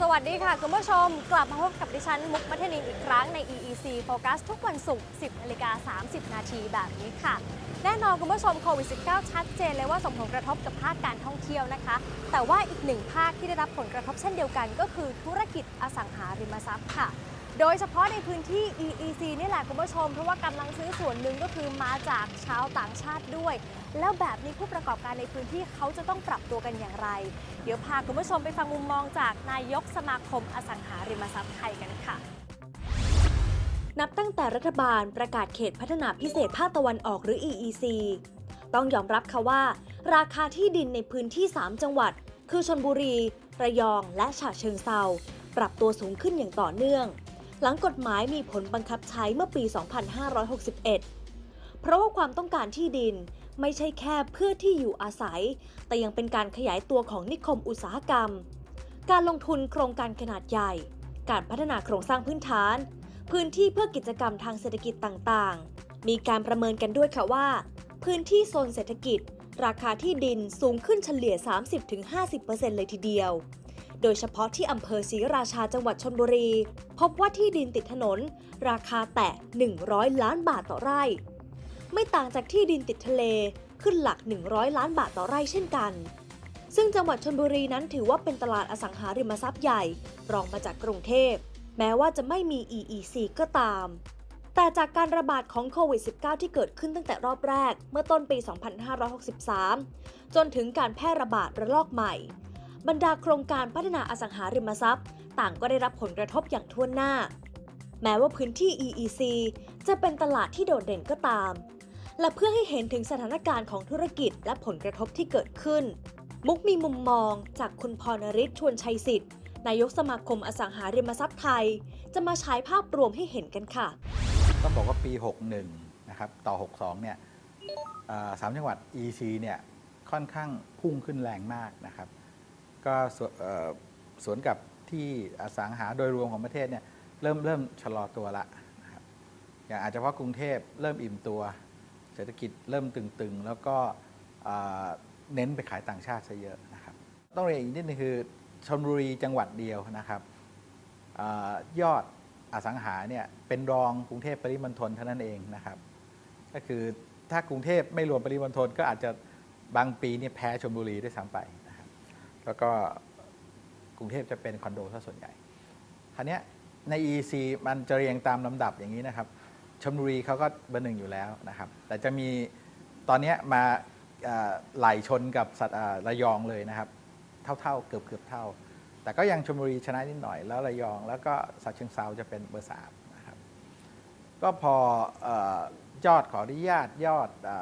สวัสดีค่ะ คุณผู้ชมกลับมาพบกับดิฉัน มุกมัทนินอีกครั้งใน EEC Focus ทุกวันศุกร์ 10นาฬิกา30 นาทีแบบนี้ค่ะ แน่นอนคุณผู้ชมโควิด -19 ชัดเจนเลยว่าส่งผลกระทบกับภาคการท่องเที่ยวนะคะ แต่ว่าอีกหนึ่งภาคที่ได้รับผลกระทบเช่นเดียวกันก็คือธุรกิจอสังหาริมทรัพย์ค่ะโดยเฉพาะในพื้นที่ EEC นี่แหละคุณผู้ชม เพราะว่ากำลังซื้อส่วนหนึ่งก็คือมาจากชาวต่างชาติด้วย แล้วแบบนี้ผู้ประกอบการในพื้นที่เขาจะต้องปรับตัวกันอย่างไร เดี๋ยวพาคุณผู้ชมไปฟังมุมมองจากนายกสมาคมอสังหาริมทรัพย์ไทยกันค่ะนับตั้งแต่รัฐบาลประกาศเขตพัฒนาพิเศษภาคตะวันออกหรือ EEC ต้องยอมรับค่ะว่า ราคาที่ดินในพื้นที่ 3 จังหวัด คือชนบุรี ระยอง และฉะเชิงเซาปรับตัวสูงขึ้นอย่างต่อเนื่อง หลังกฎหมายมีผลบังคับใช้เมื่อปี 2561 เพราะว่าความต้องการที่ดิน ไม่ใช่แค่เพื่อที่อยู่อาศัย แต่ยังเป็นการขยายตัวของนิคมอุตสาหกรรม การลงทุนโครงการขนาดใหญ่ การพัฒนาโครงสร้างพื้นฐาน พื้นที่เพื่อกิจกรรมทางเศรษฐกิจต่างๆ มีการประเมินกันด้วยค่ะว่า พื้นที่โซนเศรษฐกิจ ราคาที่ดินสูงขึ้นเฉลี่ย 30-50%เลยทีเดียวโดยเฉพาะที่อำเภอศรีราชาจังหวัดชนบุรี พบว่าที่ดินติดถนน ราคาแตะ 100 ล้านบาทต่อไร่ ไม่ต่างจากที่ดินติดทะเลขึ้นหลัก 100 ล้านบาทต่อไร่เช่นกัน ซึ่งจังหวัดชนบุรีนั้นถือว่าเป็นตลาดอสังหาริมทรัพย์ใหญ่ รองมาจากกรุงเทพ แม้ว่าจะไม่มี EEC ก็ตาม แต่จากการระบาดของโควิด -19 ที่เกิดขึ้นตั้งแต่รอบแรกเมื่อต้นปี 2563 จนถึงการแพร่ระบาดระลอกใหม่ บรรดาโครงการพัฒนาอสังหาริมทรัพย์ ต่างก็ได้รับผลกระทบอย่างทั่วหน้าแม้ว่าพื้นที่ EEC จะเป็นตลาดที่โดดเด่นก็ตาม และเพื่อให้เห็นถึงสถานการณ์ของธุรกิจและผลกระทบที่เกิดขึ้น มุกมีมุมมองจากคุณพรนริศชวนชัยสิทธิ์ นายกสมาคมอสังหาริมทรัพย์ไทย จะมาฉายภาพรวมให้เห็นกันค่ะ ต้องบอกว่าปี 61 นะครับ ต่อ 62 เนี่ยสามจังหวัด EC เนี่ยค่อนข้างพุ่งขึ้นแรงมากนะครับ ก็สวเอ่อสวนกับที่อสังหาโดยรวมของประเทศเนี่ยเริ่มเริ่มชะลอตัวละอย่างอาจจะเพราะกรุงเทพเริ่มอิ่มตัว เศรษฐกิจเริ่มตึงๆ แล้วก็เน้นไปขายต่างชาติซะเยอะนะครับต้องเรียนอีกนิดนึงคือชลบุรีจังหวัดเดียวนะครับอยอดอสังหาเนี่ยเป็นรองกรุงเทพปริมณฑลเท่านั้นเองนะครับ ก็คือถ้ากรุงเทพไม่รวมปริมณฑลก็อาจจะบางปีเนี่ยแพ้ชลบุรีด้วยซ้ำไปนะครับแล้วก็กรุงเทพจะเป็นคอนโดซะส่วนใหญ่คราวนี้ใน EC มันจะเรียงตามลำดับอย่างนี้นะครับ ชลบุรีเขาก็เบอร์หนึ่งอยู่แล้วนะครับ แต่จะมีตอนนี้มาไหลชนกับสัตว์ระยองเลยนะครับ เท่าๆเกือบเกือบเท่า แต่ก็ยังชลบุรีชนะนิดหน่อย แล้วระยองแล้วก็สัตว์เชิงเซาจะเป็นเบอร์สามนะครับ ก็พออยอดขออนุญาตยอดอ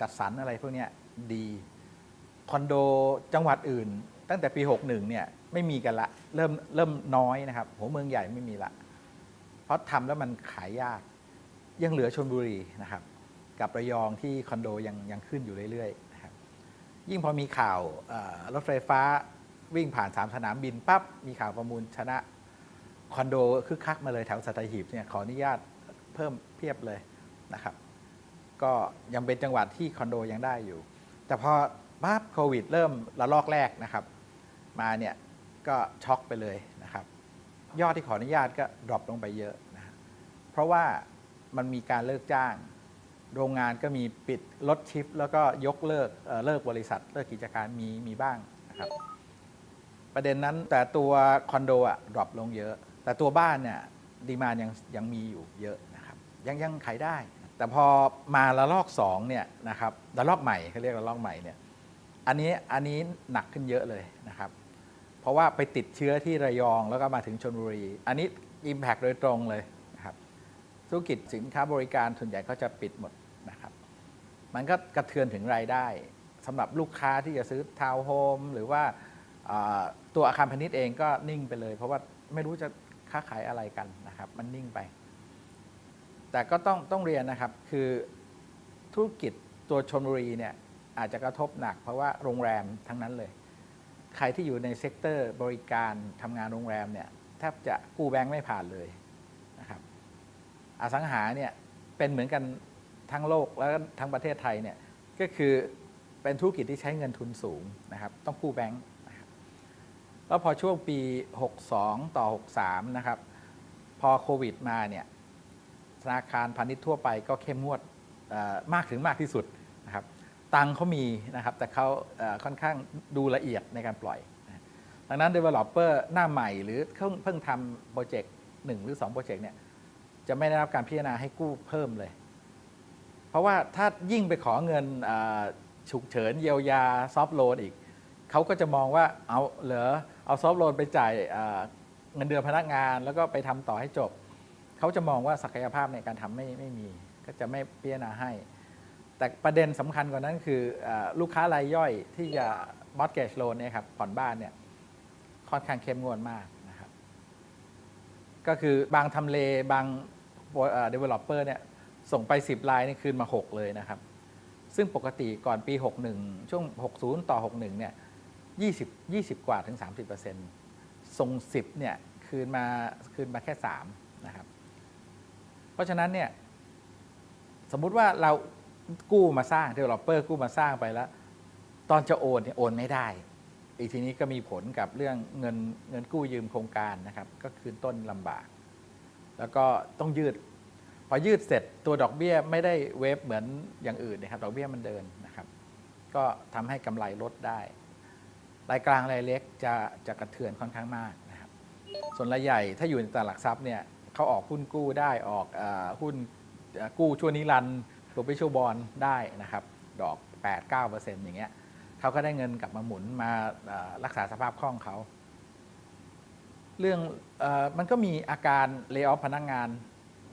จัดสรรอะไรพวกนี้ดีคอนโดจังหวัดอื่น ตั้งแต่ปี 61เนี่ยไม่มีกันละเริ่มเริ่มน้อยนะครับ หัวเมืองใหญ่ไม่มีละ เพราะทำแล้วมันขายยาก ยังเหลือชลบุรีนะครับกับระยองที่คอนโดยังยังขึ้นอยู่เรื่อยๆนะครับยิ่งพอมีข่าวรถไฟฟ้าวิ่งผ่านสามสนามบินปั๊บมีข่าวประมูลชนะคอนโดคึกคักมาเลยแถวสัตหีบเนี่ยขออนุญาตเพิ่มเพียบเลยนะครับ ก็ยังเป็นจังหวัดที่คอนโดยังได้อยู่ แต่พอปั๊บโควิด เริ่มระลอกแรกนะครับ มาเนี่ยก็ช็อกไปเลยนะครับ ยอดที่ขออนุญาตก็ดรอปลงไปเยอะนะเพราะว่า มันมีการเลิกจ้าง โรงงานก็มีปิดลดชิฟต์แล้วก็ยกเลิกเอ่อเลิกบริษัทเลิกกิจการมีมีบ้างนะครับ ประเด็นนั้นแต่ตัวคอนโดอะดรอปลงเยอะ แต่ตัวบ้านเนี่ยดีมานยังยังมีอยู่เยอะนะครับ ยังยังขายได้ แต่พอมาละลอก2เนี่ยนะครับละลอกใหม่เขาเรียกละลอกใหม่เนี่ยอันนี้อันนี้หนักขึ้นเยอะเลยนะครับ เพราะว่าไปติดเชื้อที่ระยองแล้วก็มาถึงชนบุรี อันนี้ Impact โดยตรงเลย ธุรกิจสินค้าบริการส่วนใหญ่ก็จะปิดหมดนะครับ มันก็กระเทือนถึงรายได้สำหรับลูกค้าที่จะซื้อทาวน์โฮมหรือว่าอ่าตัวอาคารพาณิชย์เองก็นิ่งไปเลย เพราะว่าไม่รู้จะค้าขายอะไรกันนะครับ มันนิ่งไป แต่ก็ต้องต้องเรียนนะครับคือธุรกิจตัวชนบุรีเนี่ยอาจจะกระทบหนัก เพราะว่าโรงแรมทั้งนั้นเลย ใครที่อยู่ในเซกเตอร์บริการทำงานโรงแรมเนี่ยแทบจะกู้แบงค์ไม่ผ่านเลยนะครับ อสังหาเนี่ยเป็นเหมือนกันทั้งโลกแล้วทั้งประเทศไทยเนี่ยก็คือเป็นธุรกิจที่ใช้เงินทุนสูงนะครับ ต้องกู้แบงค์นะครับแล้วพอช่วงปี 62 ต่อ 63 นะครับ พอโควิดมาเนี่ยธนาคารพาณิชย์ทั่วไปก็เข้มงวดมากถึงมากที่สุดนะครับ ตังเขามีนะครับ แต่เขาค่อนข้างดูละเอียดในการปล่อย ดังนั้น Developer หน้าใหม่หรือเพิ่งเพิ่งทำโปรเจกต์หนึ่งหรือ 2 โปรเจกต์เนี่ย จะไม่ได้รับการพิจารณาให้กู้เพิ่มเลย เพราะว่าถ้ายิ่งไปขอเงินฉุกเฉินเยียวยาซอฟ t ์โลนอีก เขาก็จะมองว่าเอาเหรอเอาซอฟ t ์โลนไปจ่ายเงินเดือนพนักงาน แล้วก็ไปทำต่อให้จบ เขาจะมองว่าศักยภาพในการทำไม่ไม่มี ก็จะไม่พิจารณาให้ แต่ประเด็นสำคัญกว่านั้นคืออลูกค้ารายย่อยที่จะ mortgage loan เนี่ยครับผ่อนบ้านเนี่ยค่อนข้างเข้มงวดมากนะครับ ก็คือบางทำเลบาง เอ่อ developer เนี่ยส่งไป 10 ลายนี่คืนมา 6 เลยนะครับ ซึ่งปกติก่อนปี 61 ช่วง 60 ต่อ 61 เนี่ย 20 20 กว่าถึง 30 ส่ง 10 เนี่ยคืนมาคืนมาแค่ 3 นะครับ เพราะฉะนั้นเนี่ยสมมุติว่าเรากู้มาสร้าง developer กู้มาสร้างไปแล้ว ตอนจะโอนเนี่ยโอนไม่ได้ อีกทีนี้ก็มีผลกับเรื่องเงินเงินกู้ยืมโครงการนะครับ ก็คืนต้นลำบาก แล้วก็ต้องยืด พอยืดเสร็จตัวดอกเบี้ยไม่ได้เวฟเหมือนอย่างอื่นนะครับดอกเบี้ยมันเดินนะครับ ก็ทำให้กำไรลดได้ รายกลางรายเล็กจะจะกระเทือนค่อนข้างมากนะครับ ส่วนรายใหญ่ถ้าอยู่ในตลาดหลักทรัพย์เนี่ยเขาออกหุ้นกู้ได้ออกอหุ้นกู้ชั่วนิรันดร์โรเบชั่วบอลได้นะครับ ดอก 8-9%อย่างเงี้ยเขาก็ได้เงินกลับมาหมุนมารักษาสภาพคล่องเขา เรื่องอมันก็มีอาการเลิกออฟพนักงาน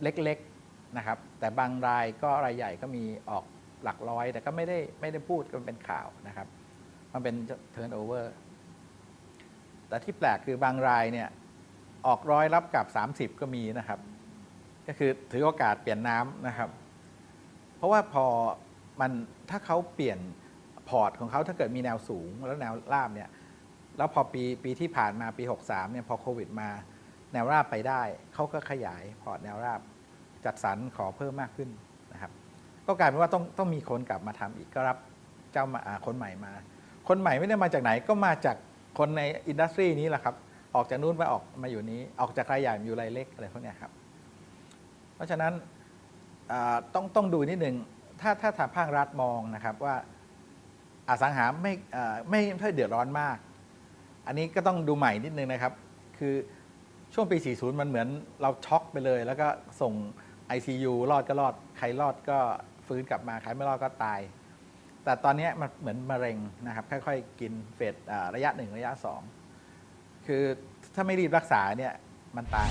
เล็กๆนะครับ แต่บางรายก็รายใหญ่ก็มีออกหลักร้อย แต่ก็ไม่ได้ไม่ได้พูดกันเป็นข่าวนะครับ มันเป็น turnover แต่ที่แปลกคือบางรายเนี่ยออกร้อยรับกับ 30 ก็มีนะครับ ก็คือถือโอกาสเปลี่ยนน้ำนะครับ เพราะว่าพอมันถ้าเขาเปลี่ยนพอร์ตของเขาถ้าเกิดมีแนวสูงแล้วแนวราบเนี่ย แล้วพอปีปีที่ผ่านมาปี 63เนี่ยพอโควิดมาแนวราบไปได้ เขาก็ขยายพอร์ตแนวราบจัดสรรขอเพิ่มมากขึ้นนะครับ ก็กลายเป็นว่าต้องต้องมีคนกลับมาทำอีกก็รับเจ้ามาอ่าคนใหม่มา คนใหม่ไม่ได้มาจากไหนก็มาจากคนในอินดัสทรีนี้แหละครับ ออกจากนู้นมาออกมาอยู่นี้ ออกจากรายใหญ่มาอยู่รายเล็กอะไรพวกนี้ครับ เพราะฉะนั้นต้องต้องดูนิดหนึ่งถ้าถ้าทางภาครัฐมองนะครับว่าอสังหาไม่อ่าไม่ไม่เดือดร้อนมาก อันนี้ก็ต้องดูใหม่นิดนึงนะครับ คือช่วงปี 40 มันเหมือนเราช็อกไปเลย แล้วก็ส่ง ICU รอดก็รอด ใครรอดก็ฟื้นกลับมา ใครไม่รอดก็ตาย แต่ตอนนี้มันเหมือนมะเร็งนะครับ ค่อยๆ กินเฟสระยะ1ระยะ2คือถ้าไม่รีบรักษาเนี่ยมันตาย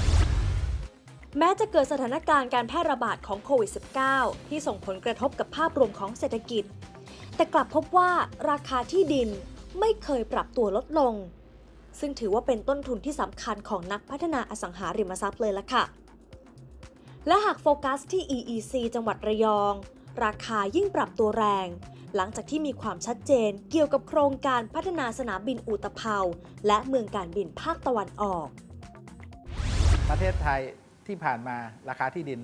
แม้จะเกิดสถานการณ์การแพร่ระบาดของโควิด -19 ที่ส่งผลกระทบกับภาพรวมของเศรษฐกิจ แต่กลับพบว่าราคาที่ดินไม่เคยปรับตัวลดลง ซึ่งถือว่าเป็นต้นทุนที่สำคัญของนักพัฒนาอสังหาริมทรัพย์เลยละค่ะ และหากโฟกัสที่ EEC จังหวัดระยอง ราคายิ่งปรับตัวแรง หลังจากที่มีความชัดเจนเกี่ยวกับโครงการพัฒนาสนามบินอุตภเปาและเมืองการบินภาคตะวันออก ประเทศไทยที่ผ่านมาราคาที่ดิน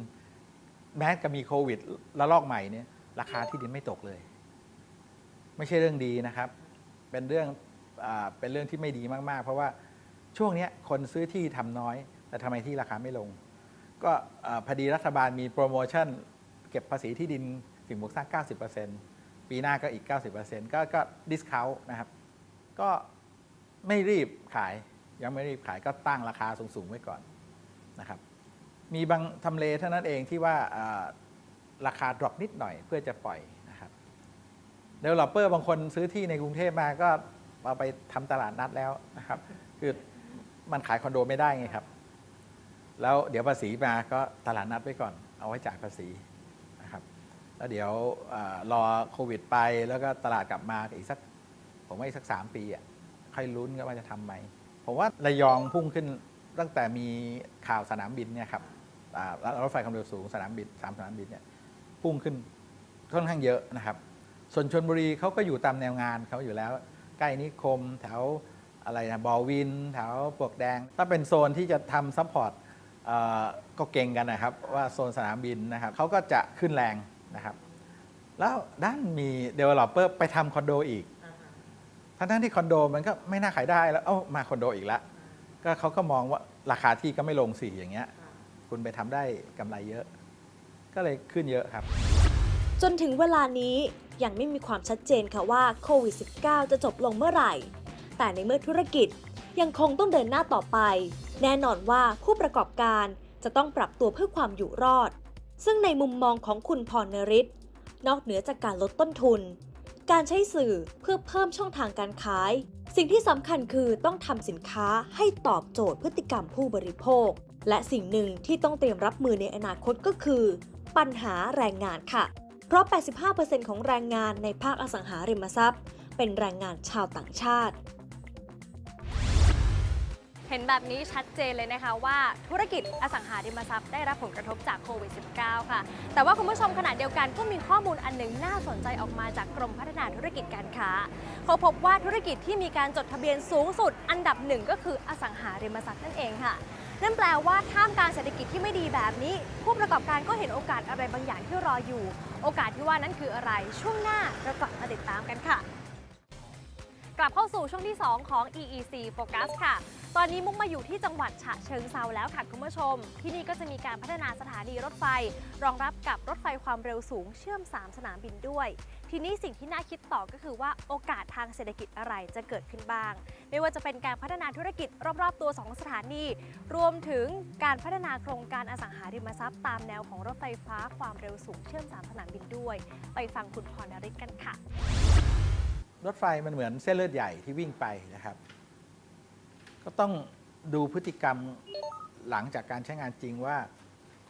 แม้จะมีโควิดระลอกใหม่เนี่ยราคาที่ดินไม่ตกเลย ไม่ใช่เรื่องดีนะครับ เป็นเรื่อง เป็นเรื่องที่ไม่ดีมากๆ เพราะว่าช่วงนี้คนซื้อที่ทำน้อย แต่ทำไมที่ราคาไม่ลง ก็พอดีรัฐบาลมีโปรโมชั่น เก็บภาษีที่ดินสิ่งปลูกสร้าง 90%ปีหน้าก็อีก 90%ก็ก็ดิสคาวนะครับ ก็ไม่รีบขายยังไม่รีบขายก็ตั้งราคาสูงๆไว้ก่อนนะครับ มีบางทำเลเท่านั้นเองที่ว่าอ่าราคาดรอปนิดหน่อยเพื่อจะปล่อยนะครับเดเวลลอปเปอร์บางคนซื้อที่ในกรุงเทพมาก็ เอาไปทำตลาดนัดแล้วนะครับ คือมันขายคอนโดไม่ได้ไงครับ แล้วเดี๋ยวภาษีมาก็ตลาดนัดไว้ก่อน เอาไว้จ่ายภาษีนะครับ แล้วเดี๋ยวอรอโควิดไปแล้วก็ตลาดกลับมาอีกสักผมว่าอีกสักสามปีอะค่อยลุ้นกันว่าจะทำไหมผมว่าระยองพุ่งขึ้นตั้งแต่มีข่าวสนามบินเนี่ยครับรถไฟความเร็วสูงสนามบินสามสนามบินเนี่ยพุ่งขึ้นค่อนข้างเยอะนะครับ ส่วนชนบุรีเขาก็อยู่ตามแนวงานเขาอยู่แล้ว ใกล้นิคม แถวอะไรนะบอวิน แถวปลวกแดง ถ้าเป็นโซนที่จะทำซัพพอร์ตก็เก่งกันนะครับว่าโซนสนามบินนะครับเขาก็จะขึ้นแรงนะครับแล้วด้านมี developer ไปทำคอนโดอีก ทั้งๆที่คอนโดมันก็ไม่น่าขายได้แล้วเอ้ามาคอนโดอีกแล้วก็เขาก็มองว่าราคาที่ก็ไม่ลงสี่อย่างเงี้ย คุณไปทำได้กำไรเยอะ ก็เลยขึ้นเยอะครับ จนถึงเวลานี้ ยังไม่มีความชัดเจนค่ะว่าโควิด -19 จะจบลงเมื่อไหร่ แต่ในเมื่อธุรกิจยังคงต้องเดินหน้าต่อไป แน่นอนว่าผู้ประกอบการจะต้องปรับตัวเพื่อความอยู่รอด ซึ่งในมุมมองของคุณพรนริศนอกเหนือจากการลดต้นทุน การใช้สื่อเพื่อเพิ่มช่องทางการขาย สิ่งที่สำคัญคือต้องทำสินค้าให้ตอบโจทย์พฤติกรรมผู้บริโภค และสิ่งหนึ่งที่ต้องเตรียมรับมือในอนาคตก็คือ ปัญหาแรงงานค่ะ ราะ 85%ของแรงงานในภาคอสังหาริมทรัพย์ เป็นแรงงานชาวต่างชาติ เห็นแบบนี้ชัดเจนเลยนะคะว่าธุรกิจอสังหาริมทรัพย์ได้รับผลกระทบจากโควิด -19 ค่ะ แต่ว่าคุณผู้ชมขณะเดียวกันก็มีข้อมูลอันหนึ่งน่าสนใจออกมาจากกรมพัฒนาธุรกิจการค้า เขาพบว่าธุรกิจที่มีการจดทะเบียนสูงสุด อันดับหนึ่งก็คืออสังหาริมทรัพย์นั่นเองค่ะ นั่นแปลว่าท่ามกลางเศรษฐกิจที่ไม่ดีแบบนี้ ผู้ประกอบการก็เห็นโอกาสอะไรบางอย่างที่รออยู่ โอกาสที่ว่านั้นคืออะไรช่วงหน้าเรากลับมาติดตามกันค่ะ กลับเข้าสู่ช่วงที่ 2 ของ EEC Focus ค่ะ ตอนนี้มุกมาอยู่ที่จังหวัดฉะเชิงเซาแล้วค่ะคุณผู้ชม ที่นี่ก็จะมีการพัฒนาสถานีรถไฟ รองรับกับรถไฟความเร็วสูงเชื่อม 3 สนามบินด้วย ทีนี้สิ่งที่น่าคิดต่อก็คือว่าโอกาสทางเศรษฐกิจอะไรจะเกิดขึ้นบ้าง ไม่ว่าจะเป็นการพัฒนาธุรกิจรอบๆตัว 2 สถานี รวมถึงการพัฒนาโครงการอสังหาริมทรัพย์ตามแนวของรถไฟฟ้าความเร็วสูงเชื่อม 3 สนามบินด้วย ไปฟังคุณพรนริศกันค่ะ รถไฟมันเหมือนเส้นเลือดใหญ่ที่วิ่งไปนะครับ ก็ต้องดูพฤติกรรมหลังจากการใช้งานจริงว่า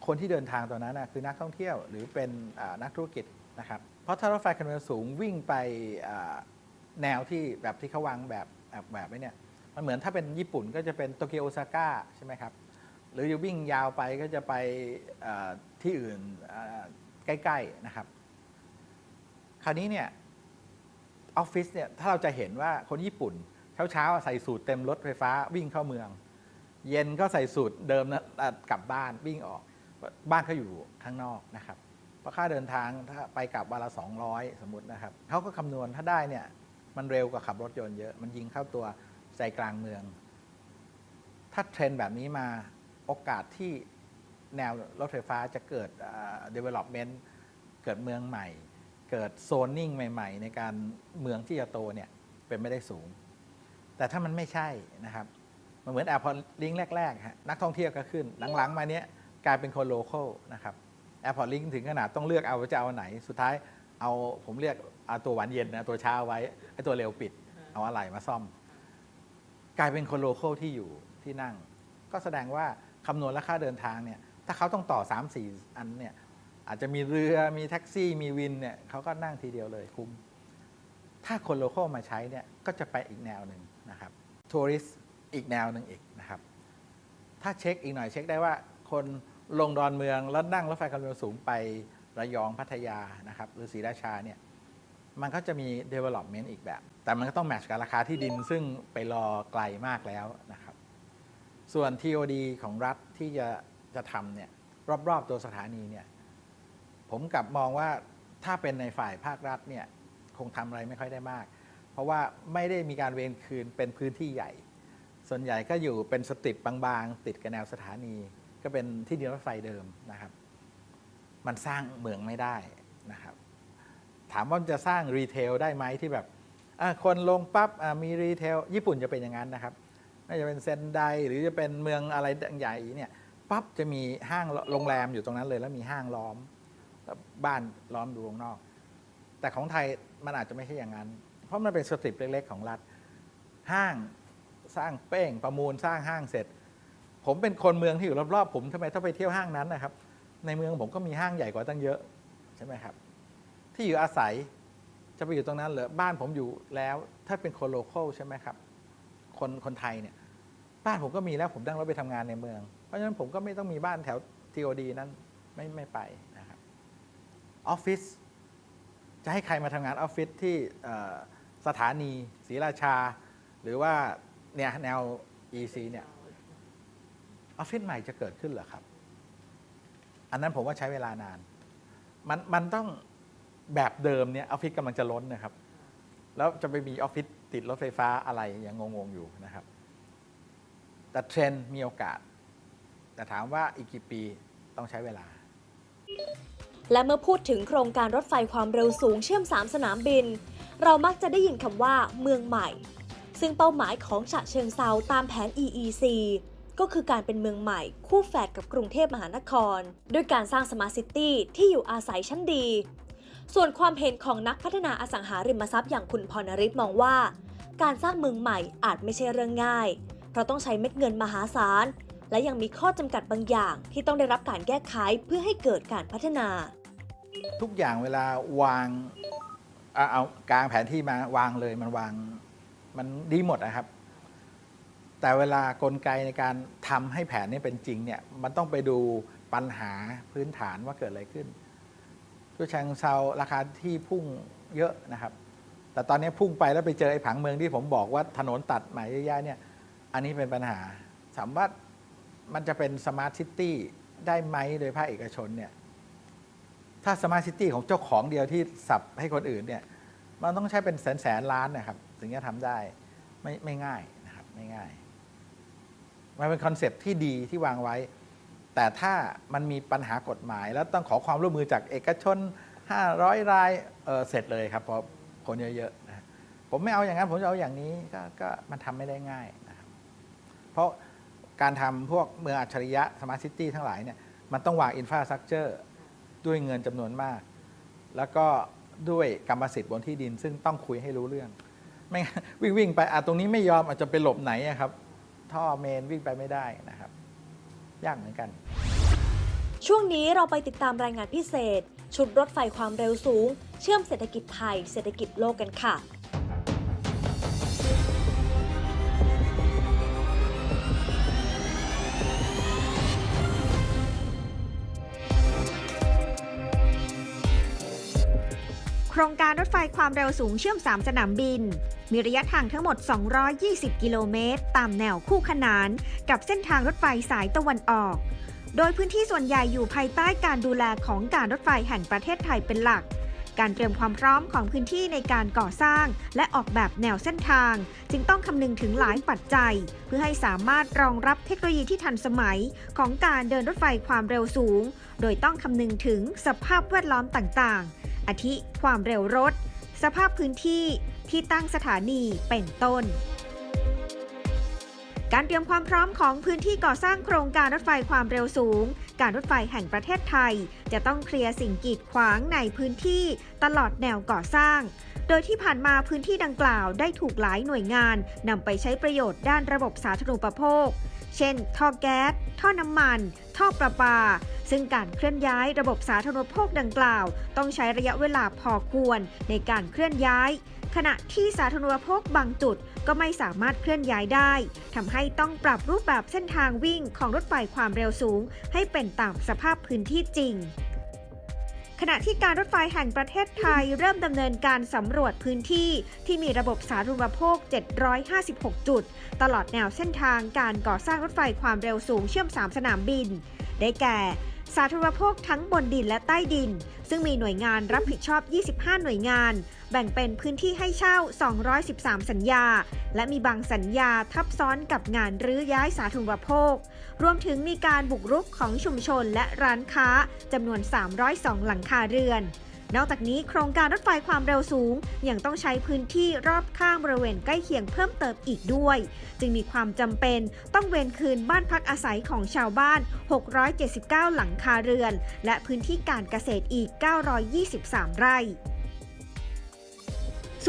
คนที่เดินทางตอนนั้นนะคือนักท่องเที่ยวหรือเป็นนักธุรกิจนะครับ เพราะถ้ารถไฟความเร็วสูงวิ่งไปแนวที่แบบที่เขาวางแบบแบบไว้เนี่ยมันเหมือนถ้าเป็นญี่ปุ่นก็จะเป็นโตเกียวโอซาก้าใช่ไหมครับ หรือจะวิ่งยาวไปก็จะไปที่อื่นใกล้ ๆ นะครับ คราวนี้เนี่ย ออฟฟิศเนี่ยถ้าเราจะเห็นว่าคนญี่ปุ่น เช้าเช้าๆใส่สูตรเต็มรถไฟฟ้าวิ่งเข้าเมือง เย็นก็ใส่สูตรเดิมนะกลับบ้านวิ่งออกบ้านเขาอยู่ข้างนอกนะครับเพราะค่าเดินทางถ้าไปกลับวันละ 200 สมมตินะครับเขาก็คำนวณถ้าได้เนี่ยมันเร็วกว่าขับรถยนต์เยอะ มันยิงเข้าตัวใจกลางเมือง ถ้าเทรนแบบนี้มาโอกาสที่แนวรถไฟฟ้าจะเกิด development เกิดเมืองใหม่ เกิดโซนนิ่งใหม่ ๆ ในการเมืองที่จะโตเนี่ยเป็นไม่ได้สูง แต่ถ้ามันไม่ใช่นะครับมันเหมือนแอร์พอร์ตลิงแรกๆฮะนักท่องเที่ยวก็ขึ้น หลัง ๆ มาเนี้ยกลายเป็นคนโลเคอลนะครับแอร์พอร์ตลิงถึงขนาดต้องเลือกเอาว่าจะเอาไหน สุดท้ายเอาผมเรียกเอาตัวหวานเย็นนะตัวเช้าไว้ไอ้ตัวเร็วปิด เอาอะไรมาซ่อม กลายเป็นคนโลเคอลที่อยู่ที่นั่ง ก็แสดงว่าคำนวณและค่าเดินทางเนี่ยถ้าเขาต้องต่อ 3 4 อันเนี่ย อาจจะมีเรือมีแท็กซี่มีวินเนี่ยเขาก็นั่งทีเดียวเลยคุ้ม ถ้าคนโลเคอลมาใช้เนี่ยก็จะไปอีกแนวหนึ่งนะครับทัวริสอีกแนวหนึ่งอีกนะครับ ถ้าเช็คอีกหน่อยเช็คได้ว่า คนลงดอนเมืองแล้วนั่งรถไฟความเร็วสูงไประยองพัทยานะครับหรือศรีราชาเนี่ยมันก็จะมี development อีกแบบ แต่มันก็ต้องแมชกับราคาที่ดินซึ่งไปรอไกลมากแล้วนะครับ ส่วน TOD ของรัฐที่จะจะทำเนี่ยรอบๆตัวสถานีเนี่ย ผมกลับมองว่าถ้าเป็นในฝ่ายภาครัฐเนี่ยคงทำอะไรไม่ค่อยได้มาก เพราะว่าไม่ได้มีการเวรคืนเป็นพื้นที่ใหญ่ ส่วนใหญ่ก็อยู่เป็นสตริปบางๆ ติดกับแนวสถานี ก็เป็นที่ดินรถไฟเดิมนะครับ มันสร้างเมืองไม่ได้นะครับ ถามว่าจะสร้างรีเทลได้ไหมที่แบบคนลงปั๊บมีรีเทลญี่ปุ่นจะเป็นอย่างนั้นนะครับไม่จะเป็นเซนไดหรือจะเป็นเมืองอะไรใหญ่เนี่ยปั๊บจะมีห้างโรงแรมอยู่ตรงนั้นเลย แล้วมีห้างล้อม บ้านล้อมดูวงนอก แต่ของไทยมันอาจจะไม่ใช่อย่างนั้น เพราะมันเป็นสตริปเล็ก ๆ ของรัฐ ห้างสร้างเป้งประมูลสร้างห้างเสร็จ ผมเป็นคนเมืองที่อยู่รอบๆผมทำไมต้องไปเที่ยวห้างนั้นนะครับ ในเมืองผมก็มีห้างใหญ่กว่าตั้งเยอะใช่ไหมครับ ที่อยู่อาศัยจะไปอยู่ตรงนั้นเหรอบ้านผมอยู่แล้ว ถ้าเป็นคนโลเคอลใช่ไหมครับ คนคนไทยเนี่ยบ้านผมก็มีแล้วผมนั่งรถไปทำงานในเมือง เพราะฉะนั้นผมก็ไม่ต้องมีบ้านแถว TOD นั้นไม่ไม่ไป ออฟฟิศจะให้ใครมาทำงานออฟฟิศที่สถานีศรีราชา หรือว่าเนี่ยแนว EC เนี่ยออฟฟิศใหม่จะเกิดขึ้นเหรอครับ อันนั้นผมว่าใช้เวลานาน มันมันต้องแบบเดิมเนี่ยออฟฟิศกำลังจะล้นนะครับ แล้วจะไปมีออฟฟิศติดรถไฟฟ้าอะไรยังงงๆอยู่นะครับ แต่เทรนด์มีโอกาส แต่ถามว่าอีกกี่ปีต้องใช้เวลา และเมื่อพูดถึงโครงการรถไฟความเร็วสูงเชื่อม 3 สนามบิน เรามักจะได้ยินคำว่าเมืองใหม่ ซึ่งเป้าหมายของฉะเชิงเซาตามแผน EEC ก็คือการเป็นเมืองใหม่คู่แฝดกับกรุงเทพมหานคร ด้วยการสร้างสมาร์ทซิตี้ที่อยู่อาศัยชั้นดี ส่วนความเห็นของนักพัฒนาอสังหาริมทรัพย์อย่างคุณพรณริศมองว่า การสร้างเมืองใหม่อาจไม่ใช่เรื่องง่าย เพราะต้องใช้เม็ดเงินมหาศาล และยังมีข้อจำกัดบางอย่างที่ต้องได้รับการแก้ไขเพื่อให้เกิดการพัฒนา ทุกอย่างเวลาวางเอาเอากลางแผนที่มาวางเลยมันวางมันดีหมดนะครับ แต่เวลากลไกในการทำให้แผนนี้เป็นจริงเนี่ยมันต้องไปดูปัญหาพื้นฐานว่าเกิดอะไรขึ้นทุกชังเซาราคาที่พุ่งเยอะนะครับ แต่ตอนนี้พุ่งไปแล้วไปเจอไอ้ผังเมืองที่ผมบอกว่าถนนตัดใหม่เยอะๆเนี่ย อันนี้เป็นปัญหาถามว่า มันจะเป็นสมาร์ทซิตี้ได้ไหมโดยภาคเอกชนเนี่ยถ้าสมาร์ทซิตี้ของเจ้าของเดียวที่สับให้คนอื่นเนี่ยมันต้องใช้เป็นแสนแสนล้านนะครับ ถึงจะทำได้ไม่ไม่ง่ายนะครับไม่ง่าย มันเป็นคอนเซปที่ดีที่วางไว้ แต่ถ้ามันมีปัญหากฎหมาย แล้วต้องขอความร่วมมือจากเอกชน 500 รายเเสร็จเลยครับเพราะคนเยอะๆนะผมไม่เอาอย่างนั้นผมจะเอาอย่างนี้ก็ก็มันทำไม่ได้ง่ายนะครับเพราะ การทำพวกเมืองอัจฉริยะสมาร์ทซิตี้ทั้งหลายเนี่ยมันต้องวางอินฟราสตรักเจอร์ด้วยเงินจำนวนมาก แล้วก็ด้วยกรรมสิทธิ์บนที่ดิน ซึ่งต้องคุยให้รู้เรื่อง ไม่งั้นวิ่งวิ่งไปอะตรงนี้ไม่ยอมอาจจะไปหลบไหนอะครับ ท่อเมนวิ่งไปไม่ได้นะครับ ยากเหมือนกัน ช่วงนี้เราไปติดตามรายงานพิเศษ ชุดรถไฟความเร็วสูง เชื่อมเศรษฐกิจไทย เศรษฐกิจโลกกันค่ะ ครงการรถไฟความเร็วสูงเชื่อม 3 สนามบิน มีระยะทางทั้งหมด 220 กิโลเมตร ตามแนวคู่ขนาน กับเส้นทางรถไฟสายตะวันออก โดยพื้นที่ส่วนใหญ่อยู่ภายใต้การดูแลของการรถไฟแห่งประเทศไทยเป็นหลัก การเตรียมความพร้อมของพื้นที่ในการก่อสร้าง และออกแบบแนวเส้นทาง จึงต้องคำนึงถึงหลายปัจจัย เพื่อให้สามารถรองรับเทคโนโลยีที่ทันสมัย ของการเดินรถไฟความเร็วสูง โดยต้องคำนึงถึงสภาพแวดล้อมต่างๆ อาทิความเร็วรถ สภาพพื้นที่ที่ตั้งสถานีเป็นต้น การเตรียมความพร้อมของพื้นที่ก่อสร้างโครงการรถไฟความเร็วสูง การรถไฟแห่งประเทศไทย จะต้องเคลียร์สิ่งกีดขวางในพื้นที่ตลอดแนวก่อสร้าง โดยที่ผ่านมาพื้นที่ดังกล่าวได้ถูกหลายหน่วยงานนำไปใช้ประโยชน์ด้านระบบสาธารณูปโภค เช่น ท่อแก๊ส ท่อน้ำมัน ท่อประปา ซึ่งการเคลื่อนย้ายระบบสาธารณูปโภคดังกล่าว ต้องใช้ระยะเวลาพอควรในการเคลื่อนย้าย ขณะที่สาธารณูปโภคบางจุดก็ไม่สามารถเคลื่อนย้ายได้ทำให้ต้องปรับรูปแบบเส้นทางวิ่งของรถไฟความเร็วสูง ให้เป็นตามสภาพพื้นที่จริง ขณะที่การรถไฟแห่งประเทศไทยเริ่มดำเนินการสำรวจพื้นที่ที่มีระบบสาธารณูปโภค 756 จุด ตลอดแนวเส้นทางการก่อสร้างรถไฟความเร็วสูงเชื่อม 3 สนามบิน ได้แก่ สาธารณูปโภคทั้งบนดินและใต้ดิน ซึ่งมีหน่วยงานรับผิดชอบ 25 หน่วยงาน แบ่งเป็นพื้นที่ให้เช่า 213 สัญญา และมีบางสัญญาทับซ้อนกับงานรื้อย้ายสาธารณโภค รวมถึงมีการบุกรุกของชุมชนและร้านค้าจำนวน 302 หลังคาเรือนนอกจากนี้โครงการรถไฟความเร็วสูง ยังต้องใช้พื้นที่รอบข้างบริเวณใกล้เคียงเพิ่มเติมอีกด้วย จึงมีความจำเป็นต้องเวนคืนบ้านพักอาศัยของชาวบ้าน 679 หลังคาเรือน และพื้นที่การเกษตรอีก 923 ไร่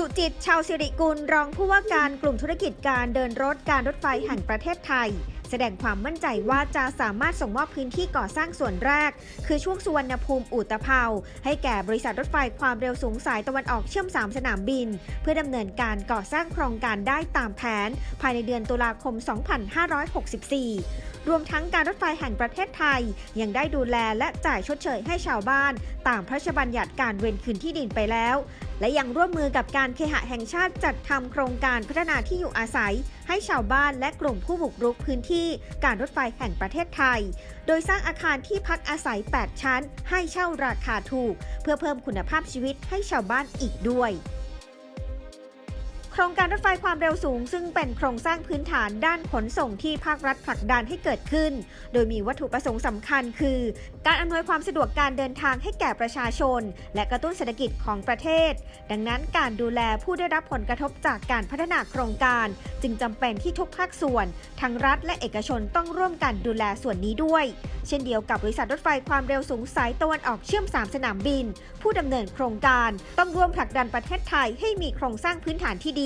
สุจิตชาวสิริกุล รองผู้ว่าการกลุ่มธุรกิจการเดินรถการรถไฟแห่งประเทศไทย แสดงความมั่นใจว่าจะสามารถส่งมอบพื้นที่ก่อสร้างส่วนแรก คือช่วงสุวรรณภูมิอุตภาวให้แก่บริษัทรถไฟความเร็วสูงสายตะวันออกเชื่อม 3 สนามบิน เพื่อดำเนินการก่อสร้างโครงการได้ตามแผน ภายในเดือนตุลาคม 2564 รวมทั้งการรถไฟแห่งประเทศไทย ยังได้ดูแลและจ่ายชดเชยให้ชาวบ้าน ตามพระราชบัญญัติการเวนคืนที่ดินไปแล้ว และยังร่วมมือกับการเคหะแห่งชาติจัดทำโครงการพัฒนาที่อยู่อาศัย ให้ชาวบ้านและกลุ่มผู้บุกรุกพื้นที่การรถไฟแห่งประเทศไทย โดยสร้างอาคารที่พักอาศัย 8 ชั้น ให้เช่าราคาถูก เพื่อเพิ่มคุณภาพชีวิตให้ชาวบ้านอีกด้วย ครงการรถไฟความเร็วสูง ซึ่งเป็นโครงสร้างพื้นฐานด้านขนส่งที่ภาครัฐผลักดันให้เกิดขึ้น โดยมีวัตถุประสงค์สำคัญคือ การอำนวยความสะดวกการเดินทางให้แก่ประชาชน และกระตุ้นเศรษฐกิจของประเทศ ดังนั้นการดูแลผู้ได้รับผลกระทบจากการพัฒนาโครงการ จึงจำเป็นที่ทุกภาคส่วน ทั้งรัฐและเอกชนต้องร่วมกันดูแลส่วนนี้ด้วย เช่นเดียวกับบริษัทรถไฟความเร็วสูงสายตะวันออกเชื่อม 3 สนามบิน ผู้ดำเนินโครงการ ต้องร่วมผลักดันประเทศไทยให้มีโครงสร้างพื้นฐานที่ดี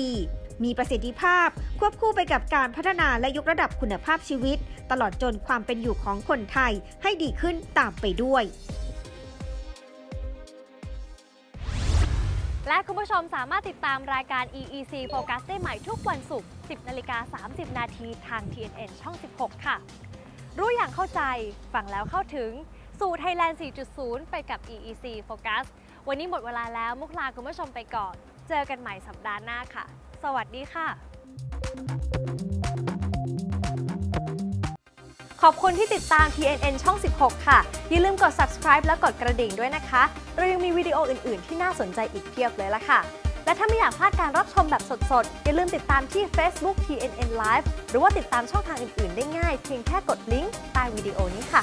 มีประสิทธิภาพควบคู่ไปกับการพัฒนาและยกระดับคุณภาพชีวิต ตลอดจนความเป็นอยู่ของคนไทยให้ดีขึ้นตามไปด้วย และคุณผู้ชมสามารถติดตามรายการ EEC Focus ได้ใหม่ทุกวันศุกร์ 10นาฬิกา30 นาทีทาง TNN ช่อง 16 ค่ะ รู้อย่างเข้าใจฟังแล้วเข้าถึง สู่ Thailand 4.0 ไปกับ EEC Focus วันนี้หมดเวลาแล้วมุกลาคุณผู้ชมไปก่อน เจอกันใหม่สัปดาห์หน้าค่ะ สวัสดีค่ะ ขอบคุณที่ติดตาม TNN ช่อง 16 ค่ะ อย่าลืมกด subscribe และกดกระดิ่งด้วยนะคะ เรายังมีวิดีโออื่น ๆ ที่น่าสนใจอีกเพียบเลยละค่ะ และถ้าไม่อยากพลาดการรับชมแบบสด ๆ อย่าลืมติดตามที่ Facebook TNN Live หรือว่าติดตามช่องทางอื่น ๆ ได้ง่าย เพียงแค่กดลิงก์ใต้วิดีโอนี้ค่ะ